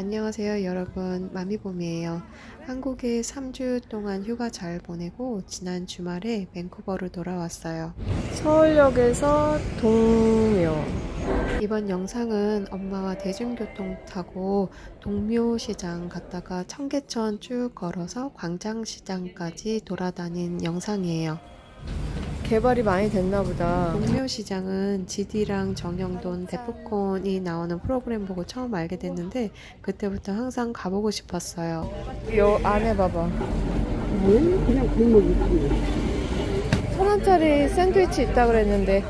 안녕하세요 여러분. 마미봄이에요. 한국에 3주 동안 휴가 잘 보내고 지난 주말에 밴쿠버로 돌아왔어요. 서울역에서 동묘. 이번 영상은 엄마와 대중교통 타고 동묘시장 갔다가 청계천 쭉 걸어서 광장시장까지 돌아다닌 영상이에요 개발이 많이 됐나 보다. 동묘시장은 지디랑 정영돈 데프콘이 나오는 프로그램 보고 처음 알게 됐는데 그때부터 항상 가보고 싶었어요 요 안에 봐봐. 그냥 골목이지. 천 원짜리 샌드위치 있다 그랬는데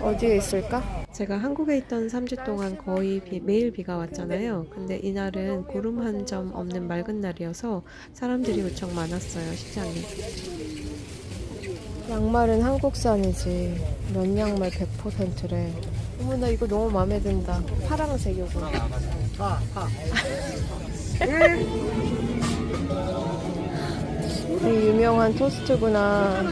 어디에 있을까? 제가 한국에 있던 3주 동안 거의 비- 매일 비가 왔잖아요. 근데 이날은 구름 한 점 없는 맑은 날이어서 사람들이 무척 많았어요, 시장에. 양말은 한국산이지. 면 양말 100%래. 어머 나 이거 너무 마음에 든다. 파랑색 요거. 이 유명한 토스트구나.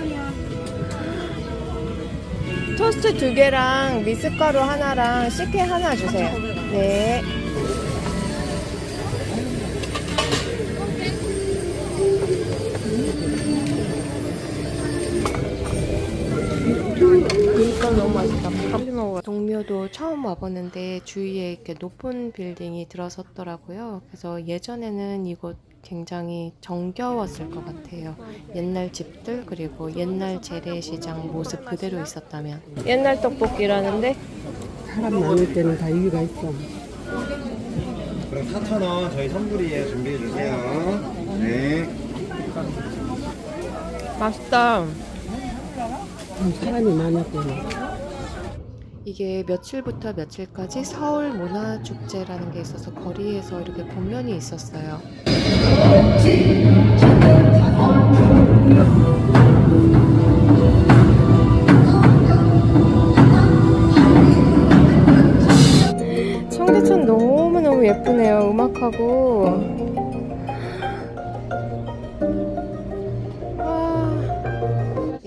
토스트 두 개랑 미숫가루 하나랑 식혜 하나 주세요. 네. 너무 맛있다. 먹어. 동묘도 처음 와보는데 주위에 이렇게 높은 빌딩이 들어섰더라고요. 그래서 예전에는 이곳 굉장히 정겨웠을 것 같아요. 옛날 집들 그리고 옛날 재래시장 모습 그대로 있었다면. 옛날 떡볶이라는데 사람 많을 때는 다 이유가 있어. 그럼 4,000원 저희 선불이에요. 준비해 주세요. 네. 맛있다. 좀 사람이 때는. 이게 며칠부터 며칠까지 서울 문화 축제라는 게 있어서 거리에서 이렇게 공연이 있었어요. 청계천 너무너무 예쁘네요. 음악하고.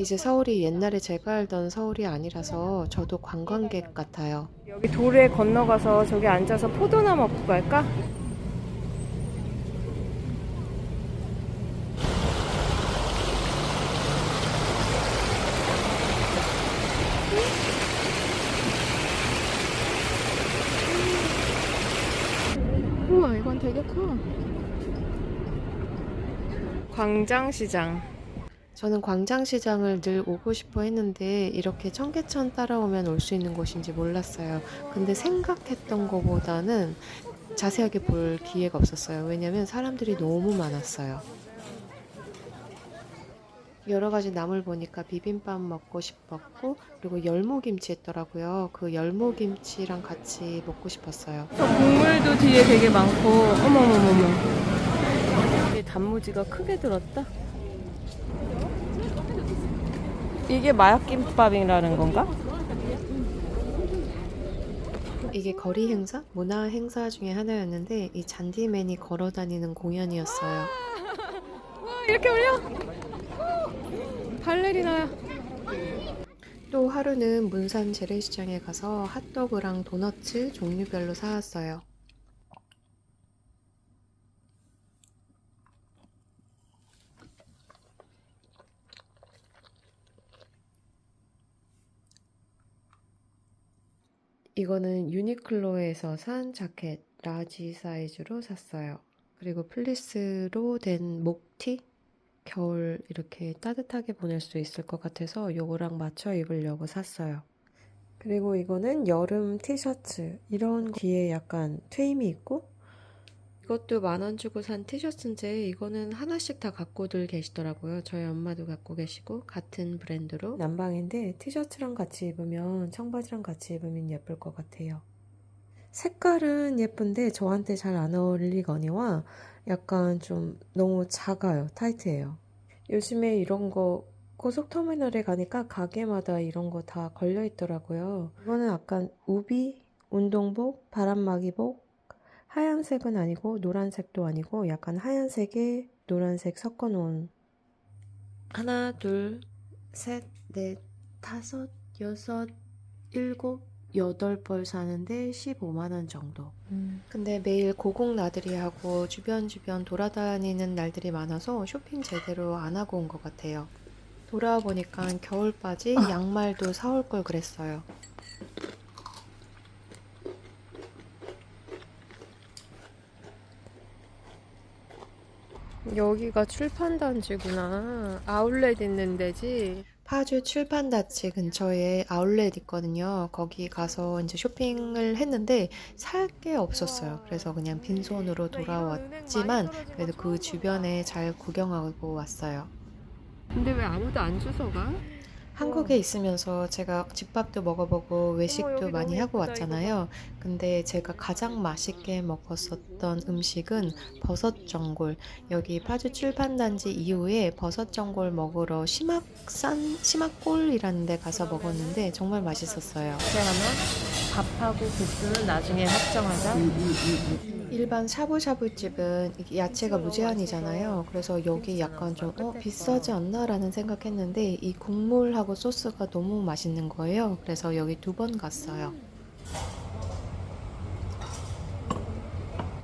이제 서울이 옛날에 제가 알던 서울이 아니라서 저도 관광객 같아요. 여기 도로에 건너가서 저기 앉아서 포도나 먹고 갈까? 우와, 이건 되게 커. 광장시장. 저는 광장시장을 늘 오고 싶어 했는데 이렇게 청계천 따라오면 올 수 있는 곳인지 몰랐어요. 근데 생각했던 것보다는 자세하게 볼 기회가 없었어요. 왜냐면 사람들이 너무 많았어요. 여러 가지 나물 보니까 비빔밥 먹고 싶었고 그리고 열무김치 있더라고요. 그 열무김치랑 같이 먹고 싶었어요. 저 국물도 뒤에 되게 많고 어머머머머 단무지가 크게 들었다 이게 마약김밥이라는 건가? 이게 거리 행사, 문화 행사 중에 하나였는데 이 잔디맨이 걸어 다니는 공연이었어요. 와 이렇게 올려 발레리나야 또 하루는 문산 재래시장에 가서 핫도그랑 도너츠 종류별로 사왔어요. 이거는 유니클로에서 산 자켓 라지 사이즈로 샀어요. 그리고 플리스로 된 목티? 겨울 이렇게 따뜻하게 보낼 수 있을 것 같아서 요거랑 맞춰 입으려고 샀어요. 그리고 이거는 여름 티셔츠. 이런 뒤에 약간 트임이 있고 이것도 만 원 주고 산 티셔츠인데 이거는 하나씩 다 갖고들 계시더라고요. 저희 엄마도 갖고 계시고 같은 브랜드로 남방인데 티셔츠랑 같이 입으면 청바지랑 같이 입으면 예쁠 것 같아요. 색깔은 예쁜데 저한테 잘 안 어울리거니와 약간 좀 너무 작아요. 타이트해요. 요즘에 이런 거 고속터미널에 가니까 가게마다 이런 거 다 걸려 있더라고요. 이거는 약간 우비, 운동복, 바람막이복, 하얀색은 아니고 노란색도 아니고 약간 하얀색에 노란색 섞어 놓은 하나, 둘, 셋, 넷, 다섯, 여섯, 일곱, 8벌 사는데 15만원 정도. 근데 매일 고국 나들이 하고 주변 주변 돌아다니는 날들이 많아서 쇼핑 제대로 안 하고 온 것 같아요. 돌아와 보니까 겨울바지, 양말도 사올 걸 그랬어요. 여기가 출판단지구나. 아울렛 있는 데지. 파주 출판다치 근처에 아울렛 있거든요. 거기 가서 이제 쇼핑을 했는데 살 게 없었어요. 그래서 그냥 빈손으로 돌아왔지만 그래도 그 주변에 잘 구경하고 왔어요. 근데 왜 아무도 안 주워가? 한국에 있으면서 제가 집밥도 먹어보고 외식도 여기 많이 하고 왔잖아요. 근데 제가 가장 맛있게 먹었었던 음식은 버섯 전골. 여기 파주 출판단지 이후에 버섯 전골 먹으러 심악산 심악골이라는 데 가서 먹었는데 정말 맛있었어요. 밥하고 국수는 나중에 확정하자. 일반 샤브샤브집은 야채가 무제한이잖아요. 그래서 여기 약간 좀 어, 비싸지 않나라는 생각했는데 이 국물하고 소스가 너무 맛있는 거예요. 그래서 여기 두 번 갔어요.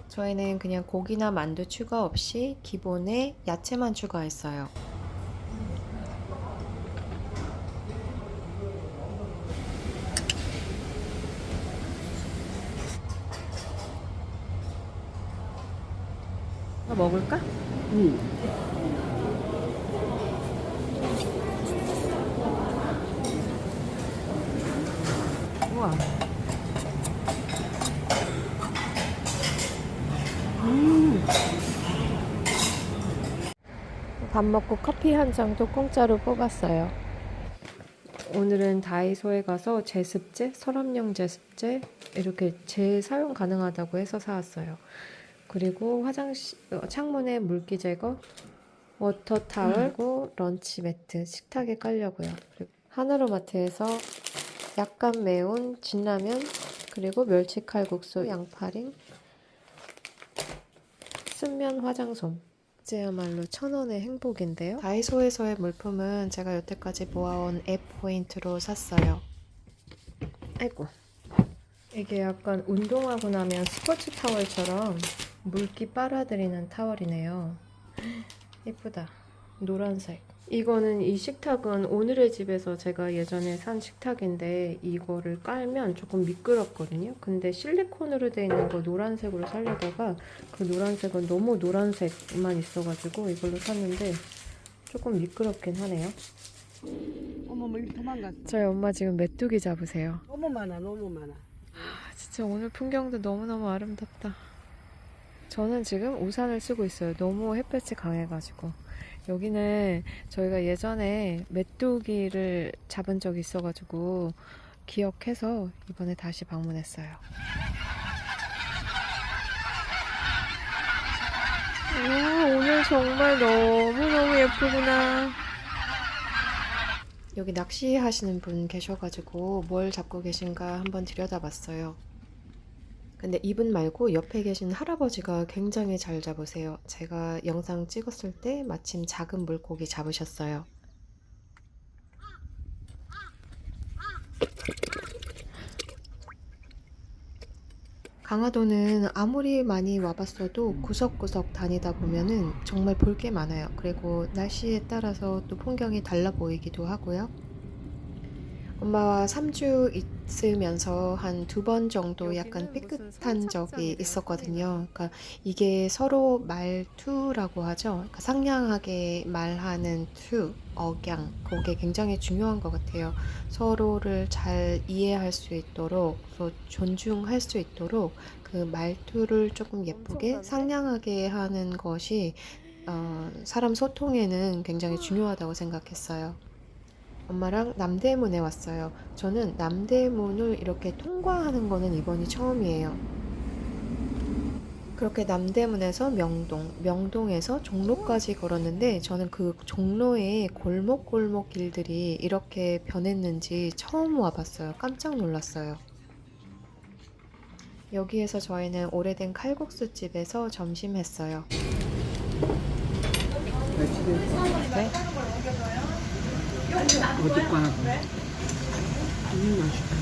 저희는 그냥 고기나 만두 추가 없이 기본에 야채만 추가했어요. 먹을까? 응. 우와. 밥 먹고 커피 한 잔도 공짜로 뽑았어요. 오늘은 다이소에 가서 제습제, 서랍용 제습제 이렇게 재사용 가능하다고 해서 사왔어요. 그리고 화장실 어, 창문에 물기 제거, 워터 타월, 그리고 런치 매트 식탁에 깔려고요. 그리고 하나로마트에서 약간 매운 진라면, 그리고 멸치 칼국수, 양파링, 순면 화장솜. 이제야말로 천 원의 행복인데요. 다이소에서의 물품은 제가 여태까지 모아온 앱 포인트로 샀어요. 아이고. 이게 약간 운동하고 나면 스포츠 타월처럼 물기 빨아들이는 타월이네요. 예쁘다. 노란색. 이거는 이 식탁은 오늘의 집에서 제가 예전에 산 식탁인데 이거를 깔면 조금 미끄럽거든요. 근데 실리콘으로 돼 있는 거 노란색으로 살려다가 그 노란색은 너무 노란색만 있어가지고 이걸로 샀는데 조금 미끄럽긴 하네요. 어머, 뭐 이리 도망갔어. 저희 엄마 지금 메뚜기 잡으세요. 너무 많아, 너무 많아. 아, 진짜 오늘 풍경도 너무너무 아름답다. 저는 지금 우산을 쓰고 있어요. 너무 햇볕이 강해가지고. 여기는 저희가 예전에 메뚜기를 잡은 적이 있어가지고 기억해서 이번에 다시 방문했어요. 와, 오늘 정말 너무너무 예쁘구나. 여기 낚시하시는 분 계셔가지고 뭘 잡고 계신가 한번 들여다봤어요. 근데 이분 말고 옆에 계신 할아버지가 굉장히 잘 잡으세요. 제가 영상 찍었을 때 마침 작은 물고기 잡으셨어요. 강화도는 아무리 많이 와봤어도 구석구석 다니다 보면은 정말 볼 게 많아요. 그리고 날씨에 따라서 또 풍경이 달라 보이기도 하고요. 엄마와 3주 있으면서 한 두 번 정도 약간 삐끗한 적이 있었거든요. 그러니까 이게 서로 말투라고 하죠. 그러니까 상냥하게 말하는 투, 억양, 그게 굉장히 중요한 것 같아요. 서로를 잘 이해할 수 있도록, 또 존중할 수 있도록 그 말투를 조금 예쁘게 상냥하게 하는 것이 어, 사람 소통에는 굉장히 중요하다고 생각했어요. 엄마랑 남대문에 왔어요. 저는 남대문을 이렇게 통과하는 거는 이번이 처음이에요. 그렇게 남대문에서 명동, 명동에서 종로까지 걸었는데 저는 그 종로의 골목골목 길들이 이렇게 변했는지 처음 와봤어요. 깜짝 놀랐어요. 여기에서 저희는 오래된 칼국수 집에서 점심했어요. 네? 어둡고 하고. 음, 맛있다.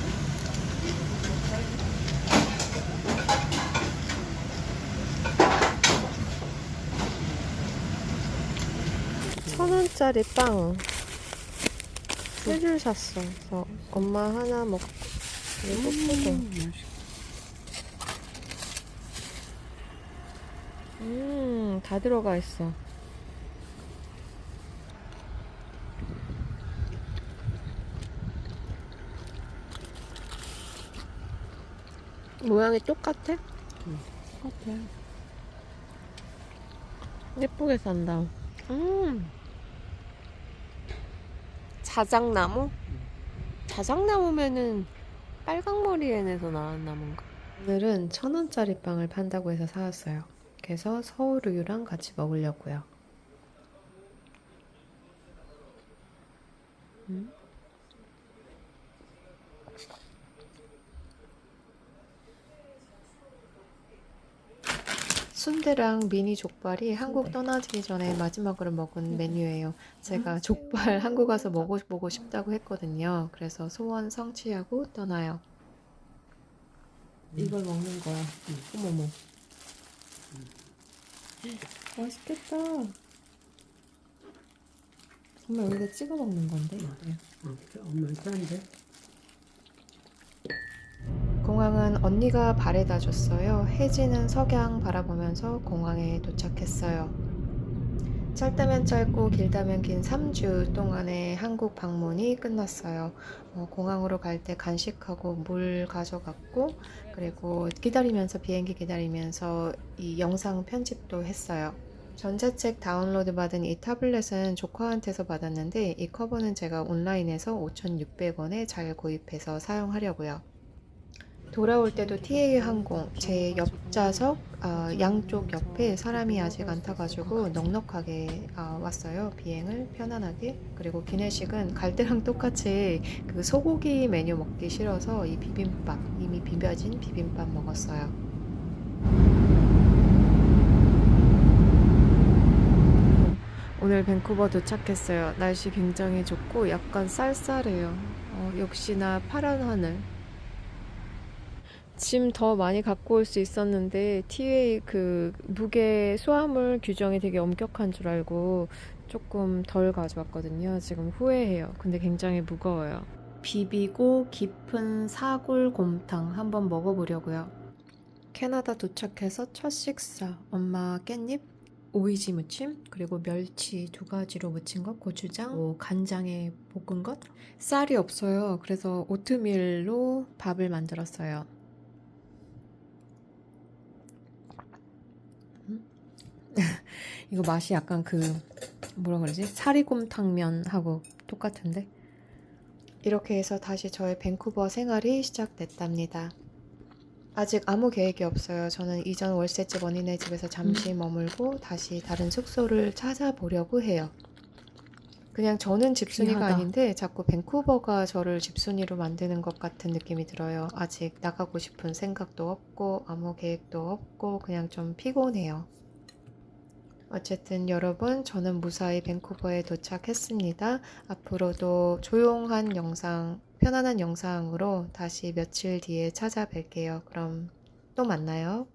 천 원짜리 빵. 세 줄 샀어. 그래서 엄마 하나 먹고 그리고 음, 음, 다 들어가 있어. 모양이 똑같아? 똑같아. 예쁘게 산다. 음. 자작나무? 자작나무면은 빨강머리엔에서 나온 나무인가? 오늘은 천 원짜리 빵을 판다고 해서 사왔어요. 그래서 서울 우유랑 같이 먹으려고요. 음. 순대랑 미니 족발이 한국 떠나기 전에 마지막으로 먹은 메뉴예요. 제가 족발 한국 와서 먹어보고 싶다고 했거든요. 그래서 소원 성취하고 떠나요. 이걸 먹는 거야. 어머머. 맛있겠다. 정말 여기다 찍어 먹는 건데. 어, 엄마 싼데. 공항은 언니가 바래다 줬어요. 해지는 석양 바라보면서 공항에 도착했어요. 짧다면 짧고 길다면 긴 3주 동안의 한국 방문이 끝났어요. 어, 공항으로 갈 때 간식하고 물 가져갔고, 그리고 기다리면서, 비행기 기다리면서 이 영상 편집도 했어요. 전자책 다운로드 받은 이 타블렛은 조카한테서 받았는데, 이 커버는 제가 온라인에서 5,600원에 잘 구입해서 사용하려고요. 돌아올 때도 TA 항공 제 옆좌석 아, 양쪽 옆에 사람이 아직 안 타가지고 넉넉하게 아, 왔어요 비행을 편안하게 그리고 기내식은 갈 때랑 똑같이 그 소고기 메뉴 먹기 싫어서 이 비빔밥 이미 비벼진 비빔밥 먹었어요. 오늘 밴쿠버 도착했어요. 날씨 굉장히 좋고 약간 쌀쌀해요. 어, 역시나 파란 하늘. 짐 더 많이 갖고 올 수 있었는데 TA 그 무게 수화물 규정이 되게 엄격한 줄 알고 조금 덜 가져왔거든요. 지금 후회해요. 근데 굉장히 무거워요. 비비고 깊은 사골 곰탕 한번 먹어보려고요. 캐나다 도착해서 첫 식사. 엄마 깻잎, 오이지 무침, 그리고 멸치 두 가지로 무친 것, 고추장, 뭐 간장에 볶은 것. 쌀이 없어요. 그래서 오트밀로 밥을 만들었어요. 이거 맛이 약간 그 뭐라 그러지? 사리곰탕면하고 똑같은데? 이렇게 해서 다시 저의 밴쿠버 생활이 시작됐답니다. 아직 아무 계획이 없어요. 저는 이전 월세집 언니네 집에서 잠시 머물고 다시 다른 숙소를 찾아보려고 해요. 그냥 저는 집순이가 귀하다. 아닌데 자꾸 밴쿠버가 저를 집순이로 만드는 것 같은 느낌이 들어요. 아직 나가고 싶은 생각도 없고 아무 계획도 없고 그냥 좀 피곤해요. 어쨌든 여러분, 저는 무사히 밴쿠버에 도착했습니다. 앞으로도 조용한 영상, 편안한 영상으로 다시 며칠 뒤에 찾아뵐게요. 그럼 또 만나요.